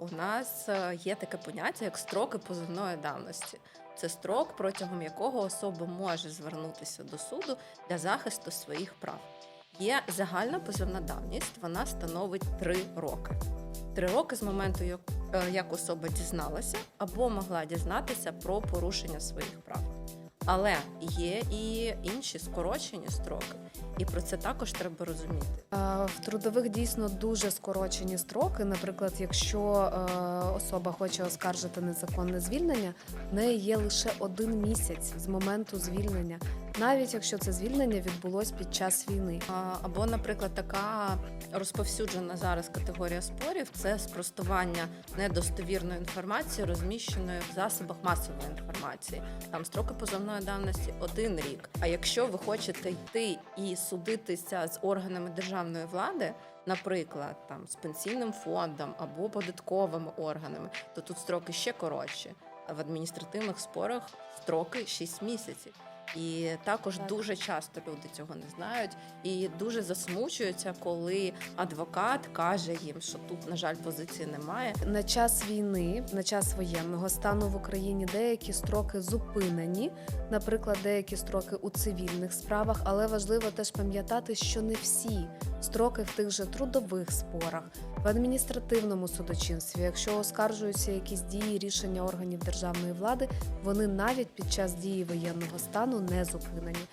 У нас е, є таке поняття, як строки позовної давності. Це строк, протягом якого особа може звернутися до суду для захисту своїх прав. Є загальна позовна давність, вона становить 3 роки. Три роки з моменту, е, як особа дізналася або могла дізнатися про порушення своїх прав. Але є і інші скорочені строки, і про це також треба розуміти. Е, В трудових дійсно дуже скорочені строки. Наприклад, якщо е, особа хоче оскаржити незаконне звільнення, в неї є лише один місяць з моменту звільнення, навіть якщо це звільнення відбулось під час війни. Або, наприклад, така розповсюджена зараз категорія спорів це спростування недостовірної інформації, розміщеної в засобах масової інформації. Там строки позовної давності один рік. А якщо ви хочете йти і судитися з органами державної влади, наприклад, там з пенсійним фондом або податковими органами, то тут строки ще коротші. А в адміністративних спорах строки 6 місяців. І також Так. дуже часто люди цього не знають і дуже засмучуються, коли адвокат каже їм, що тут, на жаль, позиції немає. На час війни, на час воєнного стану в Україні деякі строки зупинені, наприклад, деякі строки у цивільних справах, але важливо теж пам'ятати, що не всі строки в тих же трудових спорах, в адміністративному судочинстві, якщо оскаржуються якісь дії рішення органів державної влади, вони навіть під час дії воєнного стану не зупинені.